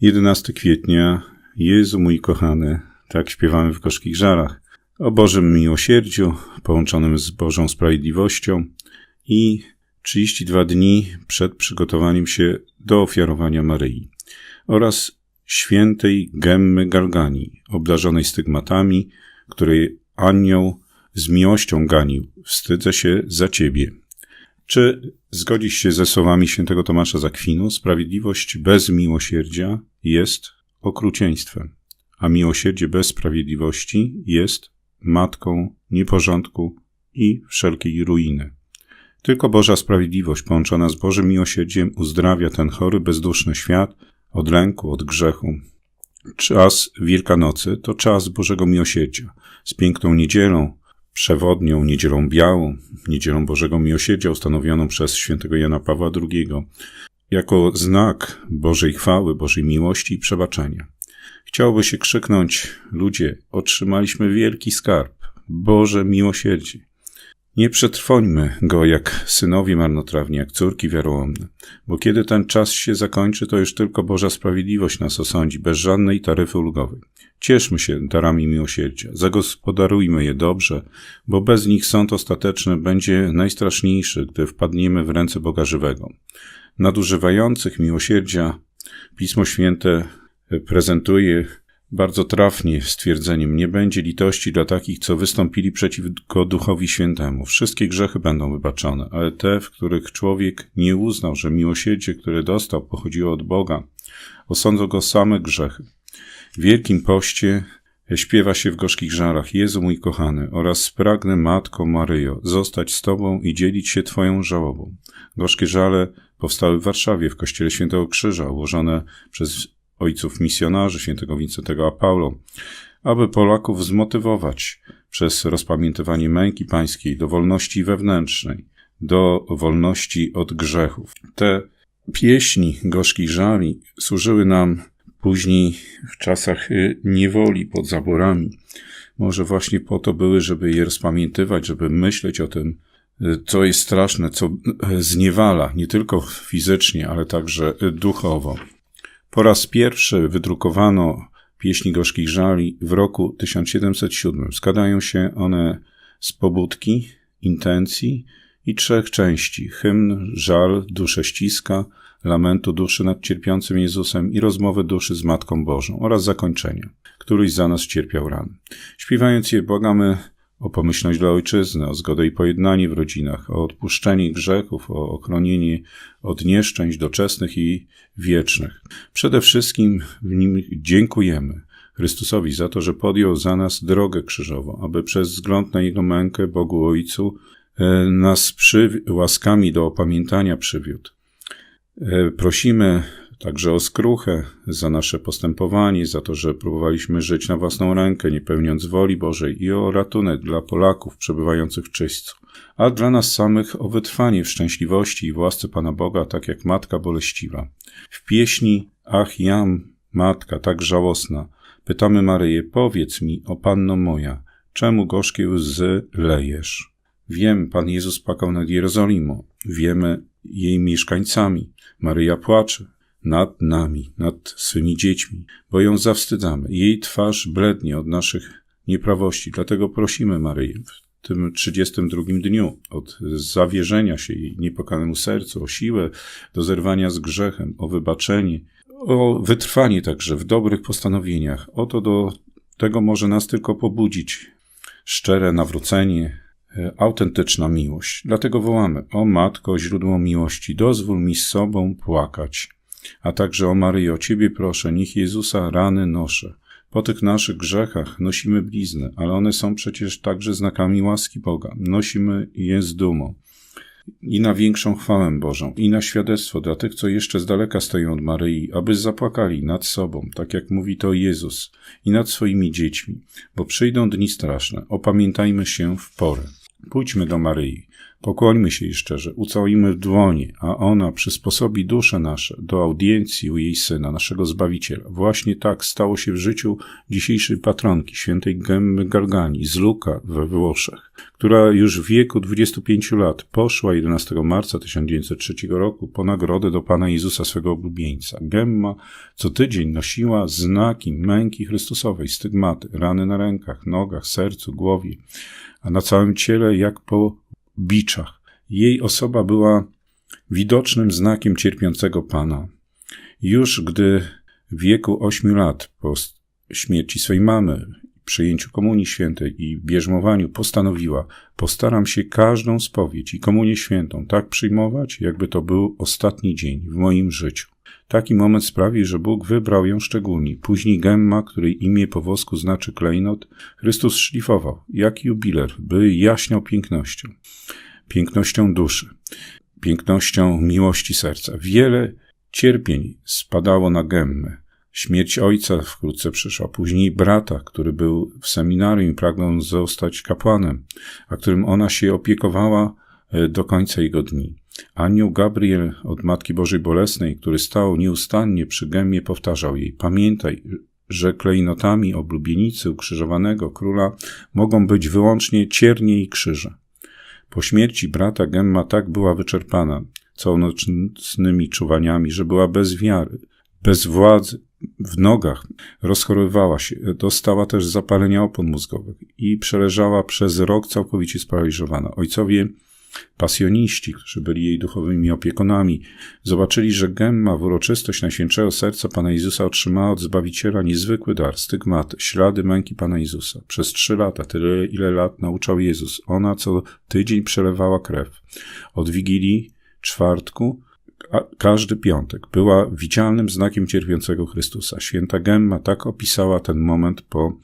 11 kwietnia, Jezu mój kochany, tak śpiewamy w gorzkich żarach, o Bożym miłosierdziu połączonym z Bożą sprawiedliwością i 32 dni przed przygotowaniem się do ofiarowania Maryi oraz świętej Gemmy Galgani, obdarzonej stygmatami, której anioł z miłością ganił. Wstydzę się za ciebie. Czy zgodzisz się ze słowami świętego Tomasza Zakwinu? Sprawiedliwość bez miłosierdzia jest okrucieństwem, a miłosierdzie bez sprawiedliwości jest matką nieporządku i wszelkiej ruiny. Tylko Boża sprawiedliwość połączona z Bożym miłosierdziem uzdrawia ten chory, bezduszny świat od lęku, od grzechu. Czas Wielkanocy to czas Bożego miłosierdzia z piękną niedzielą, przewodnią niedzielą białą, niedzielą Bożego Miłosierdzia ustanowioną przez świętego Jana Pawła II, jako znak Bożej chwały, Bożej miłości i przebaczenia. Chciałoby się krzyknąć, ludzie, otrzymaliśmy wielki skarb, Boże miłosierdzie. Nie przetrwońmy go jak synowie marnotrawni, jak córki wiarołomne, bo kiedy ten czas się zakończy, to już tylko Boża sprawiedliwość nas osądzi, bez żadnej taryfy ulgowej. Cieszmy się darami miłosierdzia, zagospodarujmy je dobrze, bo bez nich sąd ostateczny będzie najstraszniejszy, gdy wpadniemy w ręce Boga żywego. Nadużywających miłosierdzia Pismo Święte prezentuje bardzo trafnie stwierdzeniem: Nie będzie litości dla takich, co wystąpili przeciwko Duchowi Świętemu. Wszystkie grzechy będą wybaczone, ale te, w których człowiek nie uznał, że miłosierdzie, które dostał, pochodziło od Boga, osądzą go same grzechy. W Wielkim Poście śpiewa się w gorzkich żarach: Jezu mój kochany, oraz pragnę, Matko Maryjo, zostać z Tobą i dzielić się Twoją żałobą. Gorzkie żale powstały w Warszawie w kościele Świętego Krzyża, ułożone przez ojców misjonarzy, świętego Wincentego a Paulo, aby Polaków zmotywować przez rozpamiętywanie męki pańskiej do wolności wewnętrznej, do wolności od grzechów. Te pieśni gorzkich żali służyły nam później w czasach y, niewoli pod zaborami. Może właśnie po to były, żeby je rozpamiętywać, żeby myśleć o tym, y, co jest straszne, co y, zniewala nie tylko fizycznie, ale także duchowo. Po raz pierwszy wydrukowano pieśni gorzkich żali w roku 1707. Składają się one z pobudki, intencji i trzech części: hymn, żal, duszę ściska, lamentu duszy nad cierpiącym Jezusem i rozmowy duszy z Matką Bożą oraz zakończenia, któryś za nas cierpiał ran. Śpiewając je, błagamy o pomyślność dla ojczyzny, o zgodę i pojednanie w rodzinach, o odpuszczenie grzechów, o ochronienie od nieszczęść doczesnych i wiecznych. Przede wszystkim w nim dziękujemy Chrystusowi za to, że podjął za nas drogę krzyżową, aby przez wzgląd na Jego mękę Bogu Ojcu e, nas przy, łaskami do opamiętania przywiódł. E, prosimy także o skruchę za nasze postępowanie, za to, że próbowaliśmy żyć na własną rękę, nie pełniąc woli Bożej i o ratunek dla Polaków przebywających w czyśćcu, a dla nas samych o wytrwanie w szczęśliwości i w łasce Pana Boga, tak jak Matka Boleściwa. W pieśni Ach jam, Matka, tak żałosna, pytamy Maryję, powiedz mi, o Panno moja, czemu gorzkie łzy lejesz? Wiem, Pan Jezus płakał nad Jerozolimą, wiemy jej mieszkańcami. Maryja płacze, nad nami, nad swymi dziećmi, bo ją zawstydzamy. Jej twarz blednie od naszych nieprawości. Dlatego prosimy Maryję w tym 32 dniu od zawierzenia się jej niepokanemu sercu, o siłę do zerwania z grzechem, o wybaczenie, o wytrwanie także w dobrych postanowieniach. Oto do tego może nas tylko pobudzić szczere nawrócenie, e, autentyczna miłość. Dlatego wołamy: O Matko, źródło miłości, dozwól mi z sobą płakać a także o Maryjo, Ciebie proszę, niech Jezusa rany noszę. Po tych naszych grzechach nosimy blizny, ale one są przecież także znakami łaski Boga. Nosimy je z dumą. I na większą chwałę Bożą, i na świadectwo dla tych, co jeszcze z daleka stoją od Maryi, aby zapłakali nad sobą, tak jak mówi to Jezus, i nad swoimi dziećmi, bo przyjdą dni straszne. Opamiętajmy się w porę. Pójdźmy do Maryi, Pokłońmy się jej szczerze, ucałujmy w dłonie, a ona przysposobi dusze nasze do audiencji u jej Syna, naszego Zbawiciela. Właśnie tak stało się w życiu dzisiejszej patronki, świętej Gemmy Gargani z Luka we Włoszech, która już w wieku 25 lat poszła 11 marca 1903 roku po nagrodę do Pana Jezusa swego oblubieńca. Gemma co tydzień nosiła znaki męki Chrystusowej, stygmaty, rany na rękach, nogach, sercu, głowie, a na całym ciele jak po biczach. Jej osoba była widocznym znakiem cierpiącego Pana. Już gdy w wieku ośmiu lat po śmierci swej mamy, przyjęciu Komunii Świętej i bierzmowaniu postanowiła, postaram się każdą spowiedź i Komunię Świętą tak przyjmować, jakby to był ostatni dzień w moim życiu. Taki moment sprawił, że Bóg wybrał ją szczególnie. Później Gemma, której imię po wosku znaczy klejnot, Chrystus szlifował, jak jubiler, by jaśniał pięknością. Pięknością duszy, pięknością miłości serca. Wiele cierpień spadało na Gemmę. Śmierć ojca wkrótce przyszła, później brata, który był w seminarium i pragnął zostać kapłanem, a którym ona się opiekowała e, do końca jego dni. Anioł Gabriel od Matki Bożej Bolesnej, który stał nieustannie przy gębie, powtarzał jej: Pamiętaj, że klejnotami oblubienicy ukrzyżowanego króla mogą być wyłącznie ciernie i krzyże. Po śmierci brata Gemma tak była wyczerpana całonocnymi czuwaniami, że była bez wiary, bez władzy, w nogach, rozchorowywała się, dostała też zapalenia opon mózgowych i przeleżała przez rok całkowicie sparaliżowana. Ojcowie Pasjoniści, którzy byli jej duchowymi opiekunami, zobaczyli, że Gemma w uroczystość Najświętszego Serca Pana Jezusa otrzymała od Zbawiciela niezwykły dar, stygmat, ślady męki Pana Jezusa. Przez trzy lata, tyle ile lat nauczał Jezus, ona co tydzień przelewała krew. Od Wigilii, czwartku, każdy piątek była widzialnym znakiem cierpiącego Chrystusa. Święta Gemma tak opisała ten moment po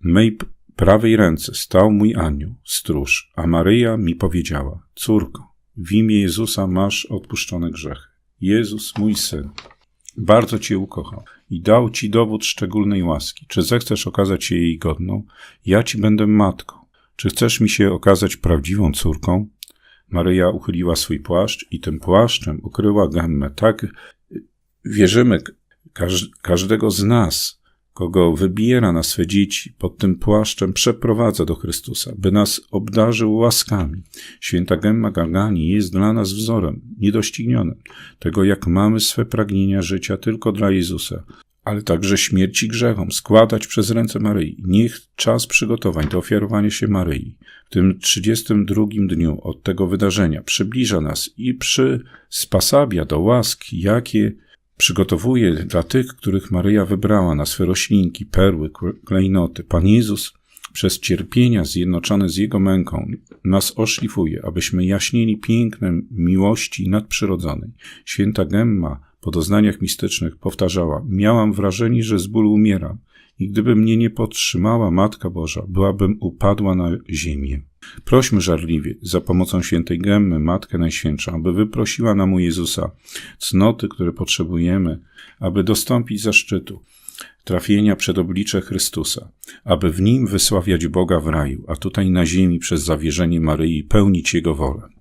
mej prawej ręce stał mój anioł, stróż, a Maryja mi powiedziała: Córko, w imię Jezusa masz odpuszczone grzechy. Jezus, mój syn, bardzo cię ukochał i dał ci dowód szczególnej łaski. Czy zechcesz okazać się jej godną? Ja ci będę matką. Czy chcesz mi się okazać prawdziwą córką? Maryja uchyliła swój płaszcz i tym płaszczem ukryła gemmę. Tak wierzymy każdego z nas, kogo wybiera na swe dzieci, pod tym płaszczem przeprowadza do Chrystusa, by nas obdarzył łaskami. Święta Gemma Gargani jest dla nas wzorem niedoścignionym tego, jak mamy swe pragnienia życia tylko dla Jezusa, ale także śmierci grzechom składać przez ręce Maryi. Niech czas przygotowań do ofiarowania się Maryi w tym 32 dniu od tego wydarzenia przybliża nas i przyspasabia do łaski, jakie przygotowuje dla tych, których Maryja wybrała na swe roślinki, perły, klejnoty. Pan Jezus przez cierpienia zjednoczone z Jego męką nas oszlifuje, abyśmy jaśnieli pięknem miłości nadprzyrodzonej. Święta Gemma po doznaniach mistycznych powtarzała: Miałam wrażenie, że z bólu umieram i gdyby mnie nie podtrzymała Matka Boża, byłabym upadła na ziemię. Prośmy żarliwie za pomocą świętej Gemmy, Matkę Najświętszą, aby wyprosiła nam u Jezusa cnoty, które potrzebujemy, aby dostąpić zaszczytu trafienia przed oblicze Chrystusa, aby w nim wysławiać Boga w raju, a tutaj na ziemi przez zawierzenie Maryi pełnić Jego wolę.